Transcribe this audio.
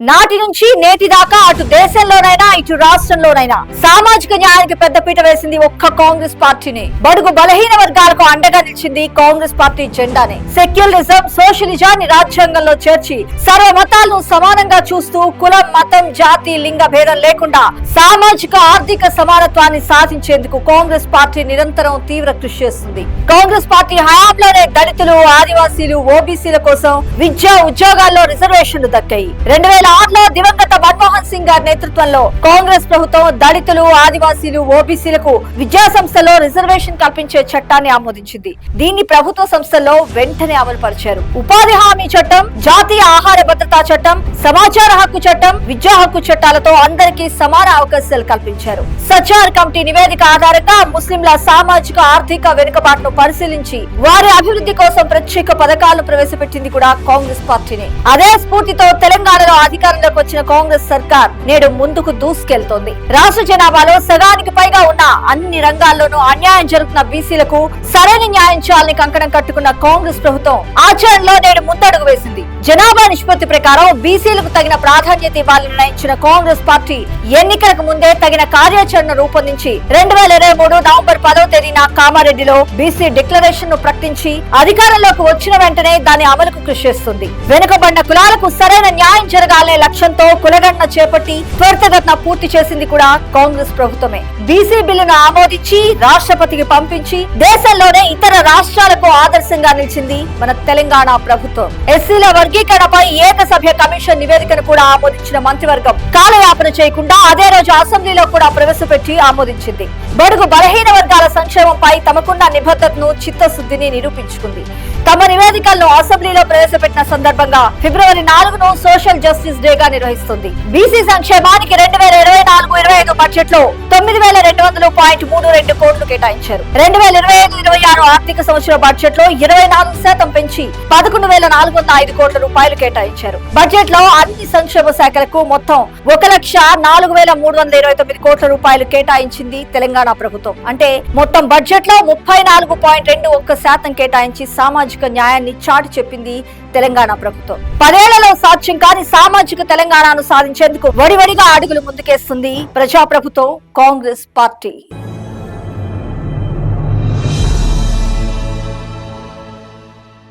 నాటి నుంచి నేటి దాకా అటు దేశంలోనైనా ఇటు రాష్ట్రంలోనైనా సామాజిక న్యాయానికి పెద్దపీట వేసింది ఒక్క కాంగ్రెస్ పార్టీని. బడుగు బలహీన వర్గాలకు అండగా నిలిచింది కాంగ్రెస్ పార్టీ జెండానే. సెక్యులరిజం సోషలిజాన్ని రాజ్యాంగంలో చేర్చి సర్వ మతాలను సమానంగా చూస్తూ కులం మతం జాతి లింగ భేదం లేకుండా సామాజిక ఆర్థిక సమానత్వాన్ని సాధించేందుకు కాంగ్రెస్ పార్టీ నిరంతరం తీవ్ర కృషి చేస్తుంది. కాంగ్రెస్ పార్టీ హయాంలోనే దళితులు ఆదివాసీలు ఓబీసీల కోసం విద్యా ఉద్యోగాల్లో రిజర్వేషన్లు దక్కాయి. రెండు వేల ఆరులో దివంగత మన్మోహన్ సింగ్ గారి నేతృత్వంలో కాంగ్రెస్ ప్రభుత్వం దళితులు ఆదివాసీలు ఓబీసీలకు విద్యా సంస్థలో రిజర్వేషన్ కల్పించే చట్టాన్ని ఆమోదించింది. దీన్ని ప్రభుత్వ సంస్థల్లో వెంటనే అమలు పరిచారు ఉపాధి హామీ చట్టం జాతీయ ఆహార భద్రతా చట్టం సమాచార హక్కు చట్టం విద్యా హక్కు చట్టాలతో అందరికీ సమాన అవకాశాలు కల్పించారు. సచార్ కమిటీ నివేదిక ఆధారంగా ముస్లింల సామాజిక ఆర్థిక వెనుకబాటును పరిశీలించి వారి అభివృద్ధి కోసం ప్రత్యేక పథకాలను ప్రవేశపెట్టింది కూడా కాంగ్రెస్ పార్టీని. అదే స్ఫూర్తితో తెలంగాణలో అధికారంలోకి వచ్చిన కాంగ్రెస్ సర్కార్ నేడు ముందుకు దూసుకెళ్తోంది రాష్ట్ర జనాభాలో సగానికి పైగా ఉన్న అన్ని రంగాల్లోనూ అన్యాయం జరుగుతున్న బీసీలకు సరైన న్యాయం చేయాలని కంకణం కట్టుకున్న కాంగ్రెస్ ప్రభుత్వం ఆచరణలో నేడు ముందడుగు వేసింది. జనాభా నిష్పత్తి ప్రకారం బీసీలకు తగిన ప్రాధాన్యత ఇవ్వాలని నిర్ణయించిన కాంగ్రెస్ పార్టీ ఎన్నికలకు ముందే తగిన కార్యాచరణ రూపొందించి రెండు వేల ఇరవై మూడు నవంబర్ పదో తేదీన కామారెడ్డిలో బీసీ డిక్లరేషన్ను ప్రకటించి అధికారంలోకి వచ్చిన వెంటనే దాని అమలుకు కృషి చేస్తుంది. వెనుకబడిన కులాలకు సరైన న్యాయం జరగాలనే లక్ష్యంతో కులగణన చేపట్టి త్వరితగతిన పూర్తి చేసింది కూడా కాంగ్రెస్ ప్రభుత్వమే. బీసీ బిల్లును ఆమోదించి రాష్ట్రపతికి పంపించి దేశంలోనే ఇతర రాష్ట్రాలకు ఆదర్శంగా నిలిచింది మన తెలంగాణ ప్రభుత్వం. ఎస్సీల వర్గీకరణపై ఏకసభ్య కమిషన్ నివేదికను కూడా ఆమోదించిన మంత్రివర్గం కాలయాపన చేయకుండా అదే రోజు అసెంబ్లీలో కూడా ప్రవేశపెట్టి ఆమోదించింది. బడుగు బలహీన వర్గాల సంక్షేమంపై తమకున్న నిబద్ధతను చిత్తశుద్ధిని నిరూపించుకుంది. తమ నివేదికలను అసెంబ్లీలో ప్రవేశపెట్టిన సందర్భంగా ఫిబ్రవరి నాలుగును సోషల్ జస్టిస్ డే గా నిర్వహిస్తుంది. బీసీ సంక్షేమానికి రెండు వేల ఇరవై నాలుగు ఇరవై ఐదు బడ్జెట్లో తొమ్మిది వేల రెండు వందలు పాయింట్ మూడు రెండు కోట్లు కేటాయించారు. రెండు వేల ఇరవై ఐదు ఇరవై ఆరు ఆర్థిక సంవత్సర బడ్జెట్లో ఇరవై నాలుగు శాతం నుంచి పదకొండు వేల నాలుగు వందల ఐదు కోట్ల రూపాయలు కేటాయించారు. బడ్జెట్లో అన్ని సంక్షేమ శాఖలకు మొత్తం ఒక లక్ష నాలుగు వేల మూడు వందల ఇరవై తొమ్మిది కోట్ల రూపాయలు కేటాయించింది తెలంగాణ ప్రభుత్వం. అంటే మొత్తం బడ్జెట్లో ముప్పై నాలుగు పాయింట్ రెండు ఒక్క శాతం కేటాయించి సామాజిక న్యాయాన్ని చాటి చెప్పింది తెలంగాణ ప్రభుత్వం. పదేళ్ళలో సాధ్యం కాని సామాజిక తెలంగాణను సాధించేందుకు వడివడిగా అడుగులు ముందుకేస్తుంది ప్రజాప్రభుత్వం కాంగ్రెస్ పార్టీ.